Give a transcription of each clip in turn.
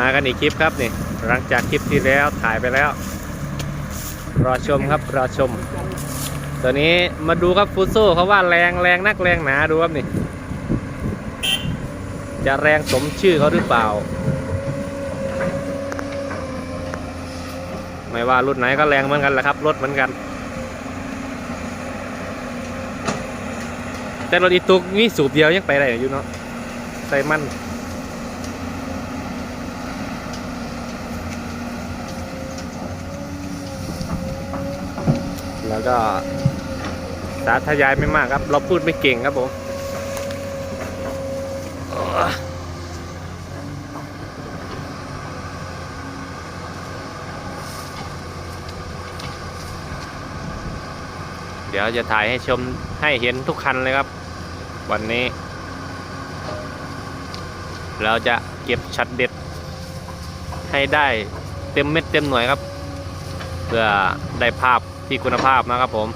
มากันอีกคลิปครับนี่หลังจากคลิปที่แล้วถ่ายไปแล้ว รอชมครับรอชม ตัวนี้มาดูครับฟูโซ่เขาว่าแรงแรงนักแรงหนาดูครับนี่ จะแรงสมชื่อเขาหรือเปล่า ไม่ว่ารุ่นไหนก็แรงเหมือนกันแหละครับรถเหมือนกันแต่รถอีตุกนี่สูบเดียวยังไปได้อยู่เนาะใส่มัน แล้วก็สาธยายไม่มากครับ เราพูดไม่เก่งครับผมเดี๋ยวจะถ่ายให้ชมให้เห็นทุกคันเลยครับ วันนี้ เราจะเก็บช็อตเด็ด ให้ได้เต็มเม็ดเต็มหน่วยครับ เพื่อได้ภาพ ที่คุณภาพนะครับผม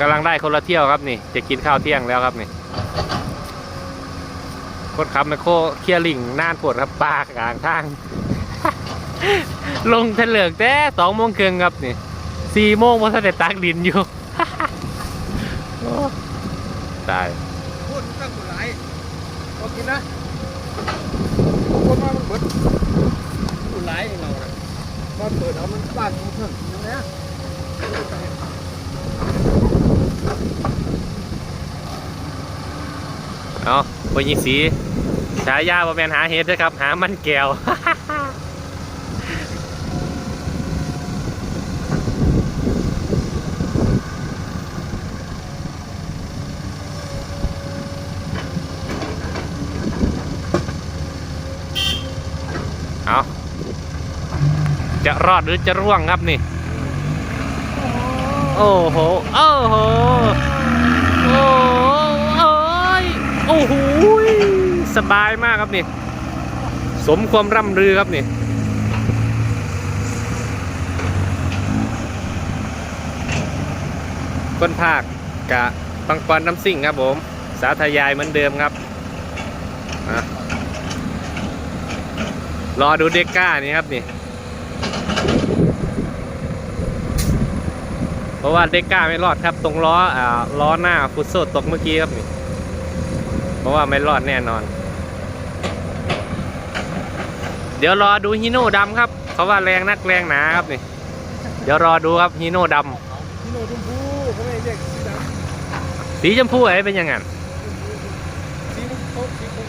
กำลังได้คนละเที่ยวครับนี่ จะกินข้าวเที่ยงแล้วครับนี่คนขับไมคโครเคลียร์ลิงน่านปวดครับปากกลางทาง ลงทะเลือกแต่สองโมงครึ่งครับนี่สี่โมงพอสเด็จตักดินอยู่โอ้ตาย พูดตั้งคนร้ายพอ กินนะคนมามันเบิดคนร้ายเองเราเนี่ยมาเปิดเอามันบ้านมันเพิ่งอย่างเนี้ยเอาปยิสีฉายาบอแมนหาเห็ดนะครับ หามันแก้ว เอาจะรอดหรือจะร่วงครับนี่ โอ้โห โอ้โห โอ้โยโอ้โหยสบายมากครับนี่ สมความร่ำรือครับนี่ก้นภาคกะปังปอนน้ำซิ่งครับผม สาธยายเหมือนเดิมครับอะ รอดูเด็กก้านี่ครับนี่ เพราะว่าเด็กก้าไม่รอดครับ ตรงล้ออ่าล้อหน้าฟุตโซตกเมื่อกี้ครับนี่ เพราะว่าไม่รอดแน่นอน เดี๋ยวรอดูฮีโน่ดำครับเขาว่าแรงนักแรงหนาครับนี่ เดี๋ยวรอดูครับฮีโน่ดพี่โนชมพูเขาไม่ได้เรียกสีดำำสีชมพูอะไรเป็นอยังไง สีมันเขาสีคง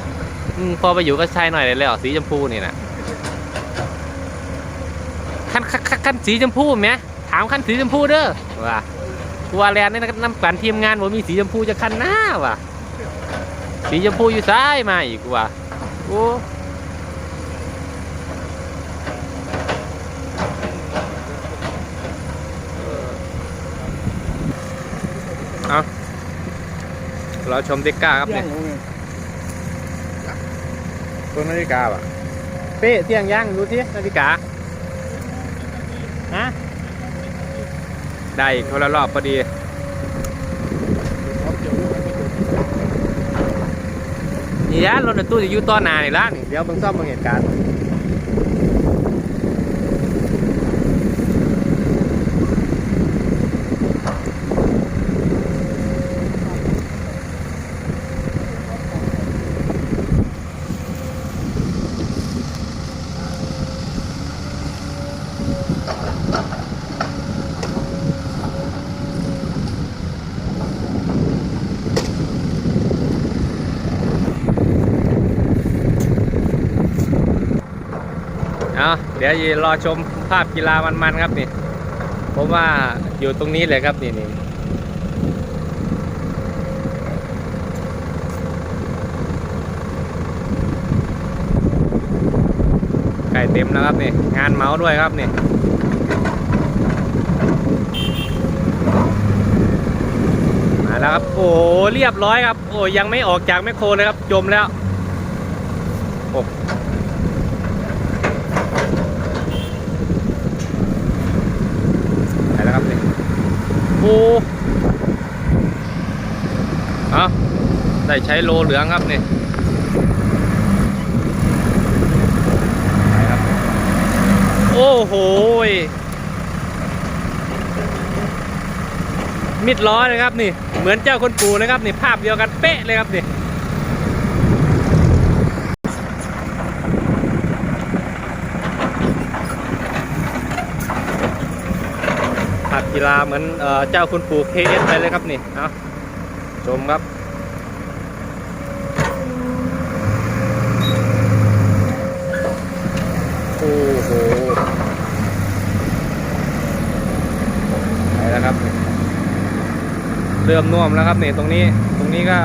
อืม พอไปอยู่ก็ใช่หน่อยเลยแล้วสีชมพูนี่นะขั้นขั้นสีชมพูไหมถามขั้นสีชมพูเด้อว่าตัวแลนนี่นะน้ำกันทีมงานผมมีสีชมพูจะคันหน้าว่ะ สีชมพูอยู่ซ้ายมาอีกว่ะโอ้เอาเราชมเด็กก้าครับเนี่ย ตัวนาฬิกาป่ะเป๊ะเที่ยงย่างดูที่นาฬิกาฮะได้คนละรอบพอดีเฮ้ยกันไม่ถูกนี่ยะรถตู้จะอยู่ต่อหนานี่ละนี่เดี๋ยวเบิ่งซ่อมบางเหตุการณ์ เอาเดี๋ยวรอชมภาพกีฬามันๆครับนี่ผมว่าอยู่ตรงนี้เลยครับนี่นี่ไก่เต็มแล้วครับนี่งานเมาส์ด้วยครับนี่มาแล้วครับโอ้เรียบร้อยครับ โอ้ยังไม่ออกจากแมคโครเลยครับจมแล้ว โอ้เอาได้ใช้โลเหลืองครับนี่โอ้โหมิดล้อเลยครับนี่ เหมือนเจ้าคนปูนะครับนี่ภาพเดียวกันเป๊ะเลยครับนี่ ขับกีฬาเหมือนเจ้าคุณปู่ KS ไปเลยครับนี่เอาชมครับโอ้โหไปแล้วครับ เริ่มน่วมแล้วครับนี่ตรงนี้ตรงนี้ก็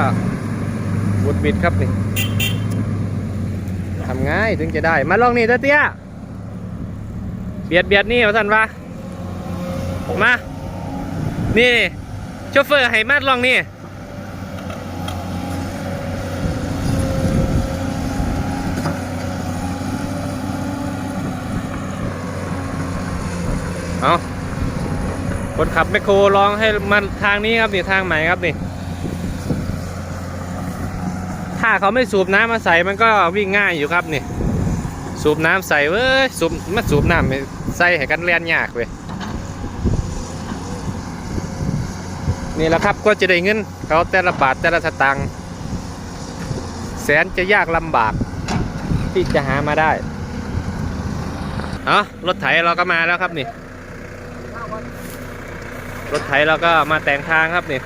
บุดบิดครับนี่ทำง่ายถึงจะได้ มาลองนี่เตี้ยเบียดเบียดนี่มาสันวะ มา นี่โชเฟอร์ให้มาดลองนี่เอาคนขับแมคโครลองให้มันทางนี้ครับนี่ทางใหม่ครับนี่ถ้าเขาไม่สูบน้ำมาใส่มันก็วิ่งง่ายอยู่ครับนี่ สูบน้ำใส่เว้ยสูบมาสูบน้ำใส่ให้กันเลียนยากเว้ย นี่แหละครับก็จะได้เงินเขาแต่ละบาทแต่ละสตางค์แสนจะยากลำบากที่จะหามาได้เอารถไถเราก็มาแล้วครับนี่ รถไถเราก็มาแต่งทางครับนี่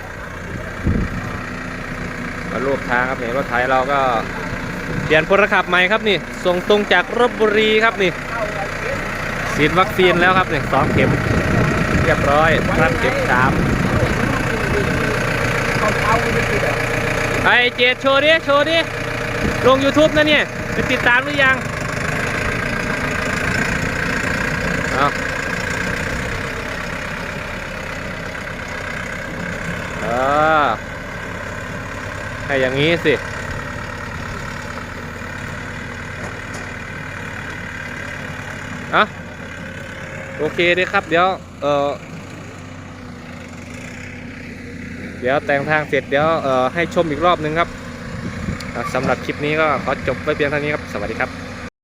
มารูปทางครับนี่รถไถเราก็เปลี่ยนพลขับใหม่ครับนี่ส่งตรงจากรบบุรีครับนี่ฉีดวัคซีนแล้วครับนี่สองเข็ม เรียบร้อยรับเข็มสาม ไอเจดโชว์ดิโชว์ดิลง YouTube นะเนี่ยไปติดตามหรือยังเอาเออให้อย่างนี้สิอาโอเคดีครับ เดี๋ยว เออ เดี๋ยวแต่งทางเสร็จเดี๋ยวให้ชมอีกรอบนึงครับสำหรับคลิปนี้ก็ขอจบไว้เพียงเท่านี้ครับ สวัสดีครับ